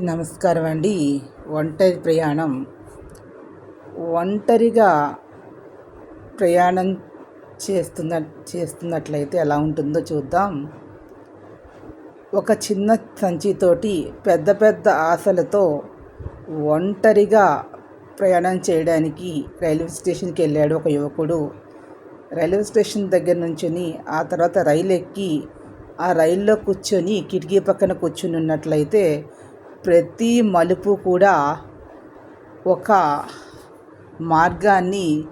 నమస్కారం అండి. ఒంటరి ప్రయాణం. ఒంటరిగా ప్రయాణం చేస్తున్న చేస్తున్నట్లయితే ఎలా ఉంటుందో చూద్దాం. ఒక చిన్న సంచితోటి పెద్ద పెద్ద ఆశలతో ఒంటరిగా ప్రయాణం చేయడానికి రైల్వే స్టేషన్కి వెళ్ళాడు ఒక యువకుడు. రైల్వే స్టేషన్ దగ్గర నుంచుని ఆ తర్వాత రైలు ఎక్కి ఆ రైల్లో కూర్చొని కిటికీ పక్కన కూర్చుని ఉన్నట్లయితే ప్రతి మలుపు కూడా ఒక మార్గాన్ని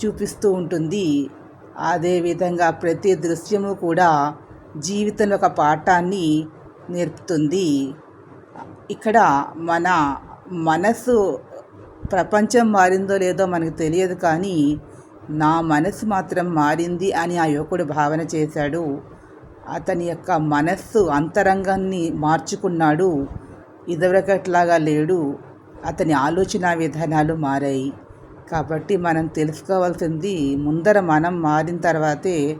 చూపిస్తూ ఉంటుంది. అదేవిధంగా ప్రతి దృశ్యము కూడా జీవితంలో ఒక పాఠాన్ని నేర్పుతుంది. ఇక్కడ మన మనసు ప్రపంచం మారిందో లేదో మనకు తెలియదు కానీ నా మనసు మాత్రం మారింది అని ఆ యువకుడు భావన చేశాడు. అతని యొక్క మనస్సు అంతరంగాన్ని మార్చుకున్నాడు. ఇదివరకట్లాగా లేడు. అతని ఆలోచన విధానాలు మారాయి. కాబట్టి మనం తెలుసుకోవాల్సింది ముందర మనం మారిన తర్వాతే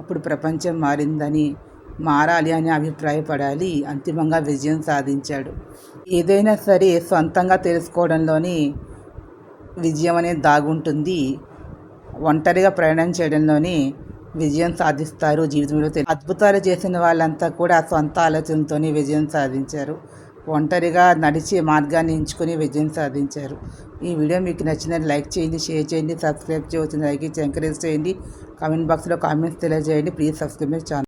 అప్పుడు ప్రపంచం మారిందని మారాలి అని అభిప్రాయపడాలి. అంతిమంగా విజయం సాధించాడు. ఏదైనా సరే సొంతంగా తెలుసుకోవడంలోని విజయం అనేది దాగుంటుంది. ఒంటరిగా ప్రయాణం చేయడంలోనే విజయం సాధిస్తారు జీవితంలో. అద్భుతాలు చేసిన వాళ్ళంతా కూడా సొంత ఆలోచనతోనే విజయం సాధించారు. ఒంటరిగా నడిచే మార్గాన్ని ఎంచుకొని విజయం సాధించారు. ఈ వీడియో మీకు నచ్చిన లైక్ చేయండి షేర్ చేయండి సబ్స్క్రైబ్ చేయవచ్చు లైక్ ఇచ్చి ఎంకరేజ్ చేయండి కామెంట్ బాక్స్లో కామెంట్స్ తెలియజేయండి. Please subscribe channel.